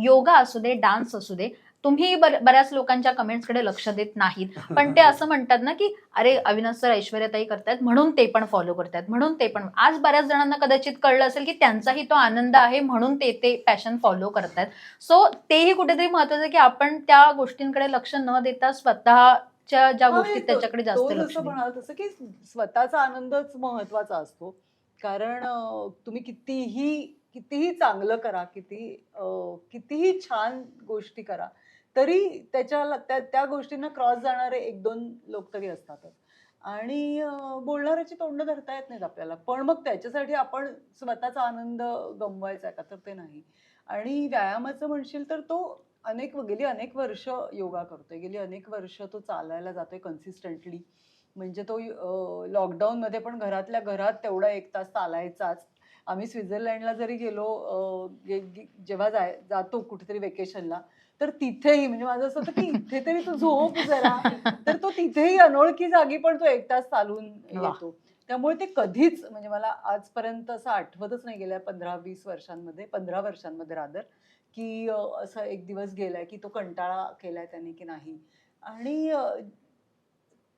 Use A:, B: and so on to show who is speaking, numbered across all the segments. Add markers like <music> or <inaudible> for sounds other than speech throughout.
A: योगा असू दे डान्स असू दे तुम्ही बर- बऱ्याच लोकांच्या कमेंट्सकडे लक्ष देत नाहीत. <laughs> पण ते असं म्हणतात ना की अरे अविनाश सर ऐश्वर्याताई करतायत म्हणून ते पण फॉलो करतायत म्हणून ते पण. आज बऱ्याच जणांना कदाचित कळलं असेल की त्यांचाही तो आनंद आहे म्हणून ते ते पॅशन फॉलो करतायत. सो तेही कुठेतरी महत्वाचं आहे की आपण त्या गोष्टींकडे लक्ष न देता स्वतःच्या ज्या गोष्टी त्याच्याकडे जास्त लक्ष
B: तसं की स्वतःचा आनंदच महत्त्वाचा असतो. कारण तुम्ही कितीही कितीही चांगलं करा किती कितीही छान गोष्टी करा तरी त्याच्या त्या त्या गोष्टींना क्रॉस जाणारे एक दोन लोक तरी असतातच. आणि बोलणाऱ्याची तोंड धरता येत नाहीत आपल्याला. पण मग त्याच्यासाठी आपण स्वतःचा आनंद गमवायचा का? तर ते नाही. आणि व्यायामाचं म्हणशील तर तो अनेक गेली अनेक वर्ष योगा करतोय. गेली अनेक वर्ष तो चालायला जातोय कन्सिस्टंटली म्हणजे तो लॉकडाऊनमध्ये पण घरातल्या घरात तेवढा एक तास चालायचाच. आम्ही स्वित्झर्लंडला जरी गेलो जेव्हा जाय जातो कुठेतरी वेकेशनला तर तिथेही म्हणजे माझं असं होतं की इथे तरी तू झोप जरा तर तो तिथेही अनोळखी जागी पण तो एक तास चालून. येतो त्यामुळे ते कधीच म्हणजे मला आजपर्यंत असं आठवतच नाही गेल्या पंधरा वीस वर्षांमध्ये पंधरा वर्षांमध्ये रादर की असं एक दिवस गेलाय की तो कंटाळा केलाय त्याने की नाही आणि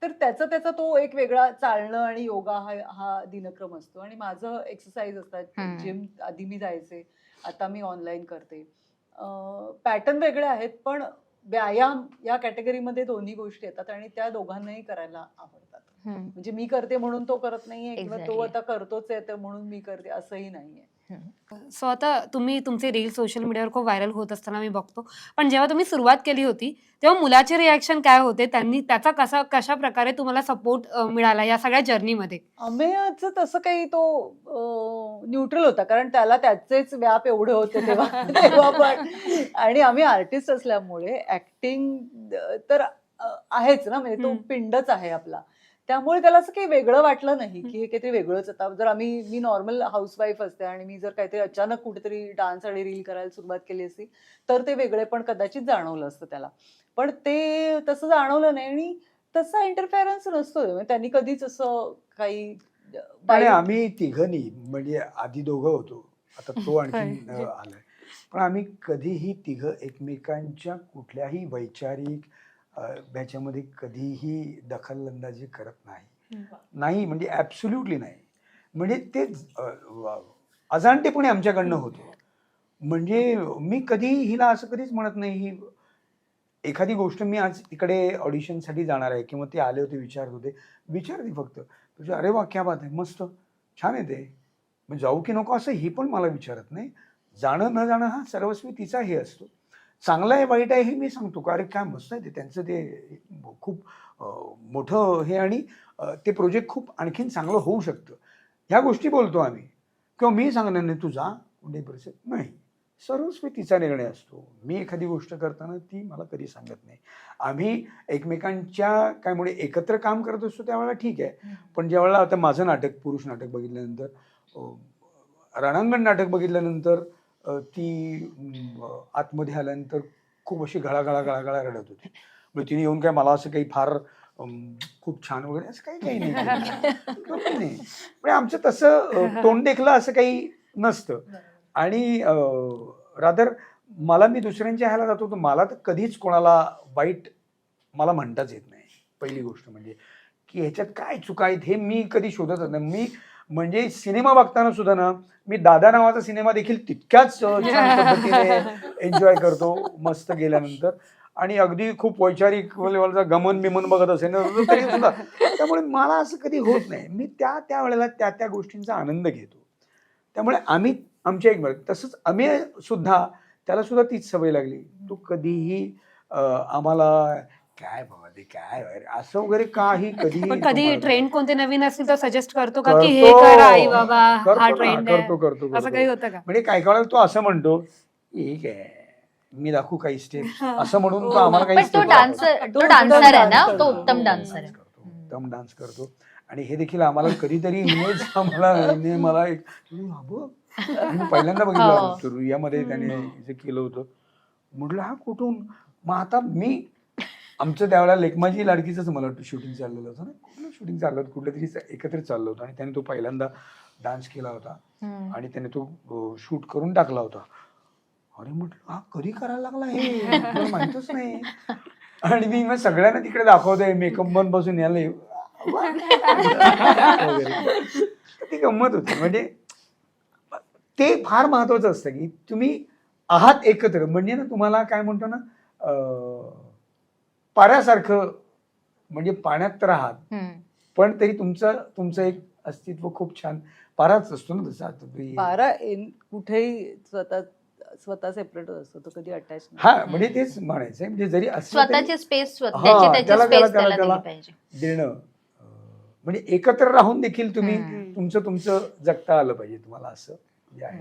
B: तर त्याचा त्याचा तो एक वेगळा चालणं आणि योगा हा हा दिनक्रम असतो आणि माझं एक्सरसाइज असतात. जिम आधी मी जायचे आता मी ऑनलाईन करते पॅटर्न वेगळे आहेत पण व्यायाम या कॅटेगरीमध्ये दोन्ही गोष्टी येतात आणि त्या दोघांनाही करायला आवडतात. म्हणजे मी करते म्हणून तो करत नाहीये किंवा तो. आता करतोच आहे तर म्हणून मी करते असंही नाहीये
C: सो आता तुम्ही तुमचे रील सोशल मीडियावर खूप व्हायरल होत असताना मी बघतो. पण जेव्हा तुम्ही सुरुवात केली होती तेव्हा मुलाचे रिॲक्शन काय होते? त्यांनी त्याचा कसा कशा प्रकारे तुम्हाला सपोर्ट मिळाला या सगळ्या जर्नीमध्ये
B: अमेयाचं तसं काही तो न्यूट्रल होता. कारण त्याला त्याचेच व्याप एवढे होते तेव्हा. <laughs> तेव्हा पण. आणि आम्ही आर्टिस्ट असल्यामुळे ऍक्टिंग तर आहेच ना. म्हणजे तो. पिंडच आहे आपला. त्यामुळे त्याला असं काही वेगळं वाटलं नाही की हे काहीतरी वेगळंच आता जर आम्ही मी नॉर्मल हाऊसवाईफ असते आणि मी जर काहीतरी अचानक कुठेतरी डान्स आणि रील करायला सुरुवात केली असती तर ते वेगळे पण कदाचित जाणवलं असतं त्याला. पण ते तसं जाणवलं नाही आणि तसा इंटरफेरन्स नसतो म्हणजे त्यांनी कधीच असं काही
D: आणि आम्ही तिघनी म्हणजे आधी दोघं होतो. आता तो आणखी. आलाय. पण आम्ही कधीही तिघ एकमेकांच्या कुठल्याही वैचारिक अ, ह्याच्यामध्ये कधीही दखलंदाजी करत नाही. नाही म्हणजे ॲब्सोल्युटली नाही. म्हणजे ते अजाणतेपणे आमच्याकडनं होतं. म्हणजे मी कधी हिला असं कधीच म्हणत नाही. ही एखादी गोष्ट मी आज इकडे ऑडिशनसाठी जाणार आहे किंवा ते आले होते विचारत होते. विचारते फक्त. तुझे अरे वा क्या बात आहे. मस्त. छान आहे ते. मग जाऊ की नको असं ही पण मला विचारत नाही. जाणं न जाणं हा सर्वस्वी तिचा हे असतो. चांगलं आहे वाईट आहे हे मी सांगतो. का अरे काय मस्त आहे ते त्यांचं ते खूप मोठं हे आणि ते प्रोजेक्ट खूप आणखीन चांगलं होऊ शकतं. ह्या गोष्टी बोलतो आम्ही. किंवा मी सांगणार नाही तू जा कुठे परिस्थिती नाही. सर्वस्वी तिचा निर्णय असतो. मी एखादी गोष्ट करताना ती मला कधी सांगत नाही. आम्ही एकमेकांच्या काय एकत्र काम करत असतो त्यावेळेला ठीक आहे. पण ज्यावेळेला आता माझं नाटक पुरुष नाटक बघितल्यानंतर रणांगण नाटक बघितल्यानंतर ती आतमध्ये आल्यानंतर खूप अशी गळागळा गळागळा रडत होती. म्हणजे तिने येऊन काय मला असं काही फार खूप छान वगैरे असं काही काही नाही म्हणजे पण आमचं तसं अं, तोंड देखलं असं काही नसतं. आणि रादर मला मी दुसऱ्यांच्या ह्याला जातो तर मला तर कधीच कोणाला वाईट मला म्हणताच येत नाही. पहिली गोष्ट म्हणजे की ह्याच्यात काय चुका आहेत हे मी कधी शोधतच नाही. मी म्हणजे सिनेमा बघताना सुद्धा ना मी दादा नावाचा सिनेमा देखील तितक्याच छान <laughs> पद्धतीने एन्जॉय करतो मस्त गेल्यानंतर. आणि अगदी खूप वैचारिक लेवलचा गमन बिमन बघत असेल ना तरी सुद्धा. त्यामुळे मला असं कधी होत नाही. मी त्या त्या वेळेला त्या त्या गोष्टींचा आनंद घेतो. त्यामुळे आम्ही आमच्या एक वेळ तसंच आम्ही सुद्धा त्याला सुद्धा तीच सवय लागली. तू कधीही आम्हाला काय बाबा ते काय असं वगैरे काही <laughs> कधीही
C: पण कधी ट्रेंड. कोणते नवीन असतील तर सजेस्ट करतो का की हे
D: करतो.
C: करा आई बाबा
D: करतो
C: हा
D: ना,
C: ट्रेंड
D: करतो
C: आहे
D: करतो
C: असं. काही होतं का
D: म्हणजे काय काय वेळेला तो असं म्हणतो ठीक आहे मी दाखवू काही स्टेप असं म्हणून तो आम्हाला काही
A: पण तो
D: step
A: डान्सर
D: दाखवतो.
A: तो
B: तो
A: डान्सर आहे ना तो. उत्तम डान्सर आहे
D: डान्स करतो उत्तम डान्स करतो आणि हे देखील आम्हाला कधीतरी इमेज <laughs> आम्हाला हिने मला एक. मी पहिल्यांदा
A: हो.
D: बघितलं तर रुईयामध्ये त्याने जे केलं होतं म्हटलं हा कुठून मग आता मी आमचं त्यावेळेला लेखमाजी लाडकीचंच मला वाटतं शूटिंग चाललेलं होतं ना. कुठलं शूटिंग चाललं होतं? कुठलं तरी एकत्रित चाललं होतं आणि त्याने तो पहिल्यांदा डान्स केला होता. आणि त्याने तो शूट करून टाकला होता. अरे म्हटलं हा कधी करायला लागला हे? माहितच नाही. आणि मी मग सगळ्यांना तिकडे दाखवतोय मेकअप बन बसून यायला <laughs> ती गंमत होती. म्हणजे ते फार महत्वाचं असतं की तुम्ही आहात एकत्र. म्हणजे ना तुम्हाला काय म्हणतो ना अं, पाण्यासारखं म्हणजे पाण्यात तर आहात. पण तरी तुमचं तुमचं एक अस्तित्व खूप छान पाराच असतो ना तसा
B: पारा इन- कुठेही स्वतः स्वतः सेपरेट असतो तो कधी अटॅच
D: हा म्हणजे तेच म्हणायचंय म्हणजे जरी
A: स्वतःची स्पेस
D: त्याला-
A: स्पेस
D: त्याला- देणं. म्हणजे एकत्र राहून देखील तुम्ही. तुमचं तुमचं जगता आलं पाहिजे तुम्हाला असं जे आहे.